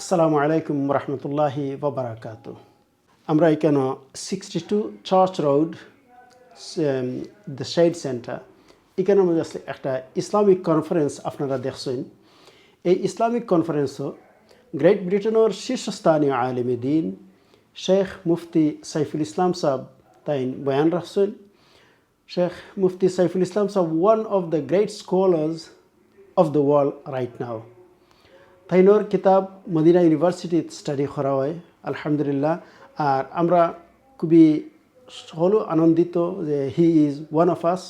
আসসালামু আলাইকুম রহমতুল্লাহি বাবরাকাত আমরা এখানে sixty two church road the shed centre এখানের মধ্যে আসলে একটা ইসলামিক কনফারেন্স আপনারা দেখছেন। এই ইসলামিক কনফারেন্সও গ্রেট ব্রিটেনের শীর্ষস্থানীয় আলিমী দিন, শেখ মুফতি সাইফুল ইসলাম সাহ তাই বয়ান রাখছেন। শেখ মুফতি সাইফুল ইসলাম সাহ one of the great scholars of the world right now তাইনোর কিতাব মদিনা ইউনিভার্সিটি স্টাডি করা হয় আলহামদুলিল্লাহ। আর আমরা খুবই সকল আনন্দিত যে he is one of us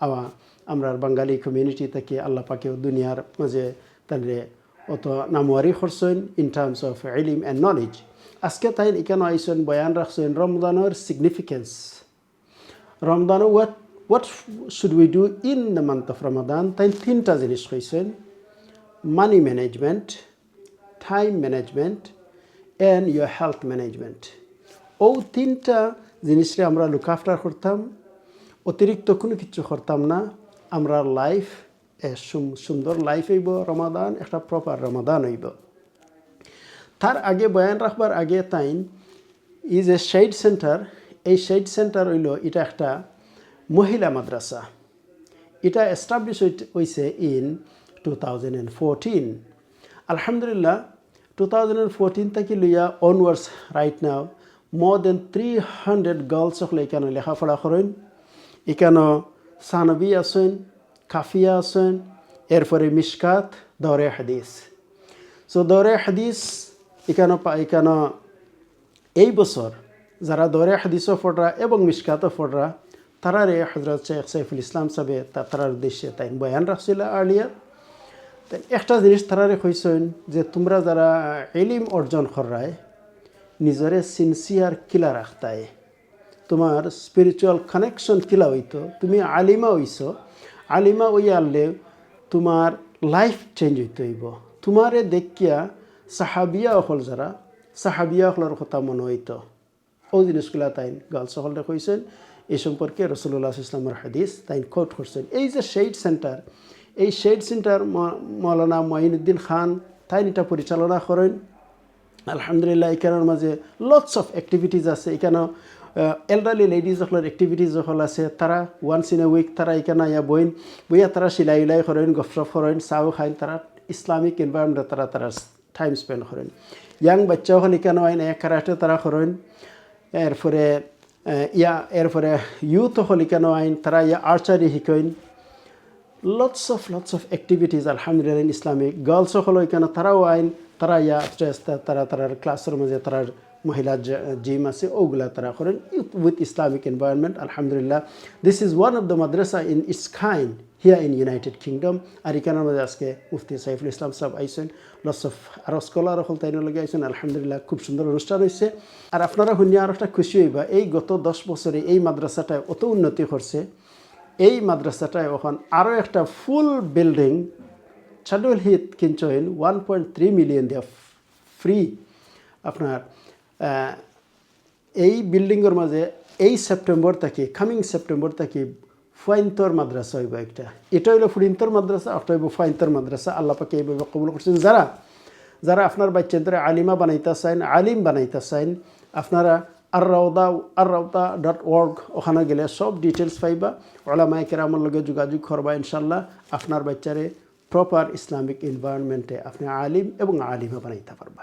আওয়া আমরা বাঙালি কমিউনিটি থেকে আল্লাহ পাকে দুনিয়ার মাঝে তাহলে অত নামোয়ারি করছেন ইন টার্মস অফ এলিম অ্যান্ড নলেজ আজকে তাই এখানে আইসেন বয়ান রাখছেন রমদানের significance রমদানো what what should we do in the month of Ramadan তাই তিনটা জিনিস কইছেন মানি management, time management, and your health management. ও তিনটা জিনিসরে আমরা লুক আফটার করতাম। অতিরিক্ত কোনো কিছু করতাম না। আমরা লাইফ সুন্দর লাইফ হইব রমাদান একটা প্রপার রমাদান হইব। তার আগে বয়ান রাখবার আগে তাইন ইজ এ শেড সেন্টার এই শেড সেন্টার হইল এটা একটা মহিলা মাদ্রাসা। এটা এস্টাবলিশ হয়েছে ইন 2014. Alhamdulillah, 2014 থেকে লইয়া onwards right now, more than 300 girls সকলে এখানে লেখাপড়া করেন এখানে সানবি আছেন কাফিয়া আছেন এরপরে মিসকাত দরে হাদিস সো দরে হাদিস এখানে এখানে এই বছর যারা দরে হাদিসও ফোটরা এবং মিসকাতও ফোটরা তারারে হজরত শেখ সাইফুল ইসলাম সাহেব তারার উদ্দেশ্যে তাই বয়ান রাখছিল আর্লিয়ার একটা জিনিস তারারে কইসেন যে তোমরা যারা এলিম অর্জন করায় নিজরে সিনসিয়ার কিলা রাখতায়। তোমার স্পিরিচুয়াল কানেকশন কিলা হইতো, তুমি আলিমা হইছ। আলিমা ওই আনলে তোমার লাইফ চেঞ্জ হইতে হইব। তোমারে দেখিয়া সাহাবিয়া অকল যারা, সাহাবিয়া অকলের কথা মনে হইতো। ও জিনিসগুলা তাই গার্লস সকলে কইছেন এই সম্পর্কে রসুল্লাহ ইসলামের হাদিস তাই কোট করছেন। এই যে সেইড সেন্টার এই শেড সেন্টার মৌলানা মঈনুদ্দিন খান, তাই এটা পরিচালনা করেন। আলহামদুলিল্লাহ, এখানের মাঝে লটস অফ অ্যাক্টিভিটিস আছে। এখানে এলডারলি লেডিজ সকলের অ্যাক্টিভিটিস সকল আছে। তারা ওয়ান্স ইন এ উইক তারা এখানে ইয়া বইন, বইয়া তারা সিলাই উলাই করেন গফরফ করেন, চাও খাইন, তারা ইসলামিক এনভায়রনমেন্টে তারা তারা টাইম স্পেন্ড করেন। ইয়াং বাচ্চা হল এখানে আইন, এক কারাটে তারা করেন। এরপরে ইয়া, এরপরে ইউথ হল এখানে আইন, তারা ইয়া archery শিকইন lots of lots of activities আলহামদুলিল্লাহ ইসলামিক গার্লস হলো এখানে তারাও আইন, তারা ইয়া, তারা তারার ক্লাসের মাঝে তারার মহিলা জিম আছে, ওগুলা তারা করেন উইথ ইসলামিক এনভায়রনমেন্ট আলহামদুলিল্লাহ this is one of the Madrasa in its খাইন হিয়া ইন ইউনাইটেড কিংডম আর এখানের মধ্যে আজকে মুফতি সাইফুল ইসলাম সাহেব আইসেন লটস অফ আরও স্কলার হল তাই আইসেন আলহামদুলিল্লাহ খুব সুন্দর অনুষ্ঠান হয়েছে আর আপনারা শুনিয়া আর একটা খুশি হইবা, এই গত দশ বছরে এই মাদ্রাসাটায় অত উন্নতি করছে। এই মাদ্রাসাটায় এখন আরও একটা ফুল বিল্ডিং চাডুল হিত কিনছেন ওয়ান পয়েন্ট থ্রি মিলিয়ন দিয়া ফ্রি আপনার এই বিল্ডিংয়ের মাঝে এই সেপ্টেম্বর থেকে কামিং সেপ্টেম্বর থেকে ফাইন্তর মাদ্রাসা হইব একটা। এটা হইল ফুরিন্তর মাদ্রাসা ওটা হইব ফাইন্তর মাদ্রাসা। আল্লাহ পাকে এইভাবে কবুল করছেন। যারা যারা আপনার বাচ্চাদের আলিমা বানাইতে চাইন আলিম বানাইতে চাইন আপনারা আর রাউদা আর রাউদা ডট ওয়ার্ক ওখানে গেলে সব ডিটেলস পাইবা। ওলামাই কেরামের লগে যোগাযোগ করবা ইনশাল্লাহ আপনার বাচ্চারে প্রপার ইসলামিক এনভায়রনমেন্টে আপনি আলিম এবং আলিমে বানাইতে পারবা।